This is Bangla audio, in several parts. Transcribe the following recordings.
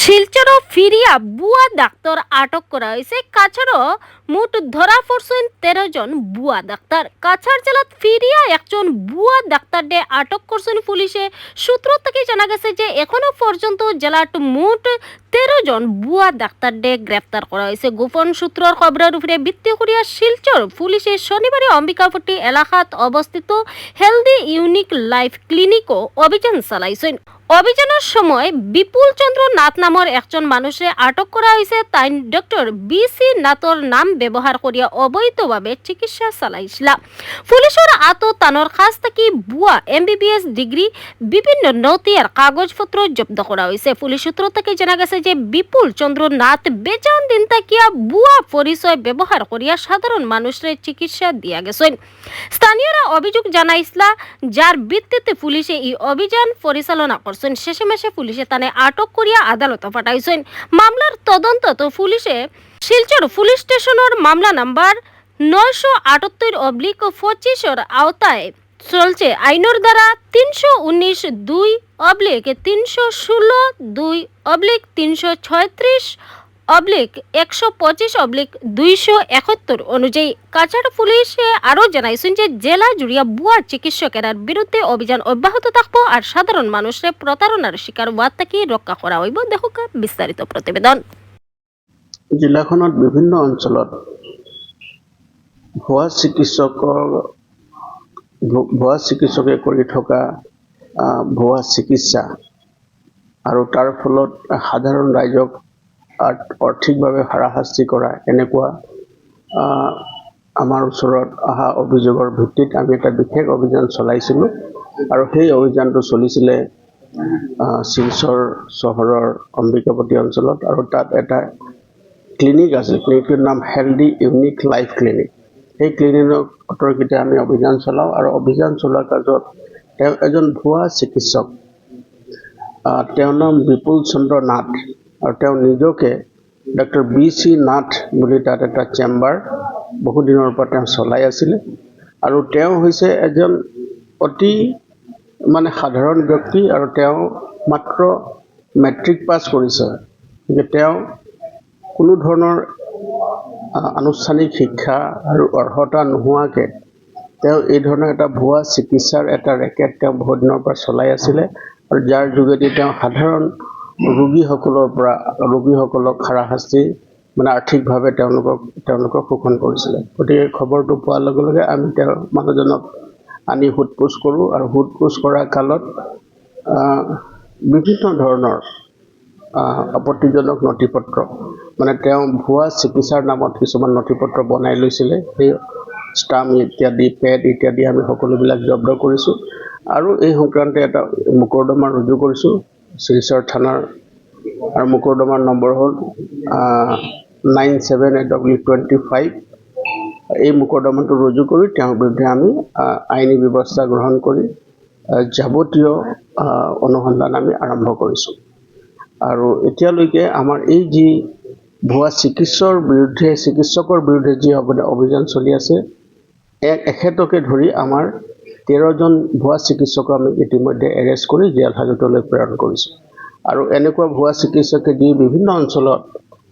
শিলচর ফিরিয়া বুয়া ডাক্তার আটক করা হয়েছে। কাছাড়ও মোট ধরা পড়ছেন তেরো জন বুয়া ডাক্তার। কাছাড় জেলাত ফিরিয়া একজন বুয়া ডে আটক করছেন পুলিশে। সূত্র থেকে জানা গেছে যে এখনও পর্যন্ত জেলাত মোট তেরো জন বুয়া ডাক্তার ডে গ্রেপ্তার করা হয়েছে। গোপন সূত্রর খবরের উপরে ভিত্তি করিয়া শিলচর পুলিশে শনিবারে অম্বিকাপট্টি এলাকাত অবস্থিত হেলদি ইউনিক লাইফ ক্লিনিকও অভিযান চালাইছেন অভিযানের সময় বিপুল চন্দ্র নাথ নামৰ একজন মানুষে আটক করা হয়েছে তাই ডক্টর বি সি নাথর নাম ব্যবহার করিয়া অবৈধভাবে চিকিৎসা চালাইছিল। পুলিশের আত তানোর কাছ থেকে বুয়া এমবিবিএস ডিগ্রি বিভিন্ন নথি আর কাগজপত্র জব্দ করা হয়েছে পুলিশ সূত্র থেকে জানা গেছে যে বিপুল চন্দ্র নাথ বেচান দিন তাকিয়া বুয়া পরিচয় ব্যবহার করিয়া সাধারণ মানুষের চিকিৎসা দিয়া গেছেন স্থানীয়রা অভিযোগ জানাইছিলা যার ভিত্তিতে পুলিশে এই অভিযান পরিচালনা করছেন। শেষে মাসে পুলিশে তানে আটক করিয়া আদালতে পাঠাইছেন। মামলার তদন্ত তো পুলিশে শিলচর পুলিশ স্টেশনের মামলা নাম্বার নয়শো আটাত্তর অব্লিক পঁচিশের আওতায় চলছে। আইনের দ্বারা তিনশো উনিশ দুই অবলিক তিনশো ষোলো দুই অবলিক তিনশো ছয়ত্রিশ অবলিক, একশো পঁচিশ অবলিক, দুইশো একাত্তর অনুযায়ী কাছাড় পুলিশে আরও জানাইছেন যে জেলা জুড়িয়া বুয়া চিকিৎসকের বিরুদ্ধে অভিযান অব্যাহত থাকব আর সাধারণ মানুষের প্ৰতাৰণাৰ শিকাৰ হোৱাত থাকি ৰক্ষা কৰা হইব দেখক বিস্তাৰিত প্ৰতিবেদন জিলাখনত বিভিন্ন অঞ্চলত ভুৱা চিকিৎসকৰ ভুৱা চিকিৎসকে কৰি থকা ভুৱা চিকিৎসা আৰু তাৰ ফলত সাধাৰণ ৰাইজক আৰ্থিকভাৱে হাৰাশাস্তি কৰা এনেকুৱা আমাৰ ওচৰত অহা অভিযোগৰ ভিত্তিত আমি এটা বিশেষ অভিযান চলাইছিলোঁ আৰু সেই অভিযানটো চলিছিলে শিলচৰ চহৰৰ অম্বিকাপতি অঞ্চলত আৰু তাত এটা ক্লিনিক আছে, ক্লিনিকটোৰ নাম হেল্ডি ইউনিক লাইফ ক্লিনিক। সেই ক্লিনিকৰ অতৰ্কিতে আমি অভিযান চলাওঁ আৰু অভিযান চলোৱাৰ কাৰ্যত তেওঁ এজন ভুৱা চিকিৎসক তেওঁৰ নাম বিপুল চন্দ্ৰ নাথ। আৰু তেওঁ নিজকে ডক্টৰ বি চি নাথ বুলি তাত এটা চেম্বাৰ বহুদিনৰ পৰা তেওঁ চলাই আছিলে। আৰু তেওঁ হৈছে এজন অতি মানে সাধাৰণ ব্যক্তি আৰু তেওঁ মাত্ৰ মেট্ৰিক পাছ কৰিছে। গতিকে তেওঁ কোনো ধৰণৰ আনুষ্ঠানিক শিক্ষা আৰু অৰ্হতা নোহোৱাকৈ তেওঁ এই ধৰণৰ এটা ভুৱা চিকিৎসাৰ এটা ৰেকেট তেওঁ বহুত দিনৰ পৰা চলাই আছিলে। আৰু যাৰ যোগেদি তেওঁ সাধাৰণ ৰোগীসকলৰ পৰা ৰোগীসকলক হাৰাশাস্তি মানে আৰ্থিকভাৱে তেওঁলোকক তেওঁলোকক শোষণ কৰিছিলে। গতিকে খবৰটো পোৱাৰ লগে লগে আমি তেওঁ মানুহজনক আনি সোধ পোছ কৰোঁ আৰু সোধ পোছ কৰা কালত বিভিন্ন ধৰণৰ আপত্তিজনক নথি পত্ৰ মানে তেওঁ ভুৱা চিকিৎসাৰ নামত কিছুমান নথি পত্ৰ বনাই লৈছিলে। সেই ষ্টাম্প ইত্যাদি পেড ইত্যাদি আমি সকলোবিলাক জব্দ কৰিছোঁ। আৰু এই সংক্ৰান্তে এটা মোকৰ্দমা ৰুজু কৰিছোঁ। শিলচৰ থানাৰ আৰু মোকৰ্দমাৰ নম্বৰ হ'ল nine seven eight W twenty five এই মোকৰ্দমাটো ৰুজু কৰি তেওঁৰ বিৰুদ্ধে আমি আইনী ব্যৱস্থা গ্ৰহণ কৰি যাৱতীয় অনুসন্ধান আমি আৰম্ভ কৰিছোঁ। আৰু এতিয়ালৈকে আমাৰ এই যি ভুৱা চিকিৎসৰ বিৰুদ্ধে, চিকিৎসকৰ বিৰুদ্ধে যি অভিযান চলি আছে এখেতকে ধৰি আমাৰ তেৰজন ভুৱা চিকিৎসকক আমি ইতিমধ্যে এৰেষ্ট কৰি জেল হাজতলৈ প্ৰেৰণ কৰিছোঁ। আৰু এনেকুৱা ভুৱা চিকিৎসকে যি বিভিন্ন অঞ্চলত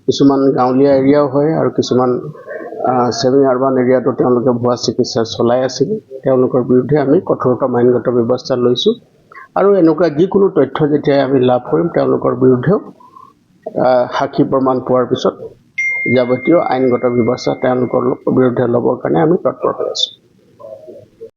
কিছুমান গাঁৱলীয়া এৰিয়াও হয় আৰু কিছুমান ছেমি আৰ্বান এৰিয়াতো তেওঁলোকে ভুৱা চিকিৎসা চলাই আছিল। তেওঁলোকৰ বিৰুদ্ধে আমি কঠোৰতম আইনগত ব্যৱস্থা লৈছোঁ। আৰু এনেকুৱা যিকোনো তথ্য যেতিয়া আমি লাভ কৰিম, তেওঁলোকৰ বিৰুদ্ধেও সাক্ষী প্ৰমাণ পোৱাৰ পিছত যাৱতীয় আইনগত ব্যৱস্থা তেওঁলোকৰ বিৰুদ্ধে ল'বৰ কাৰণে আমি তৎপৰ হৈ আছোঁ।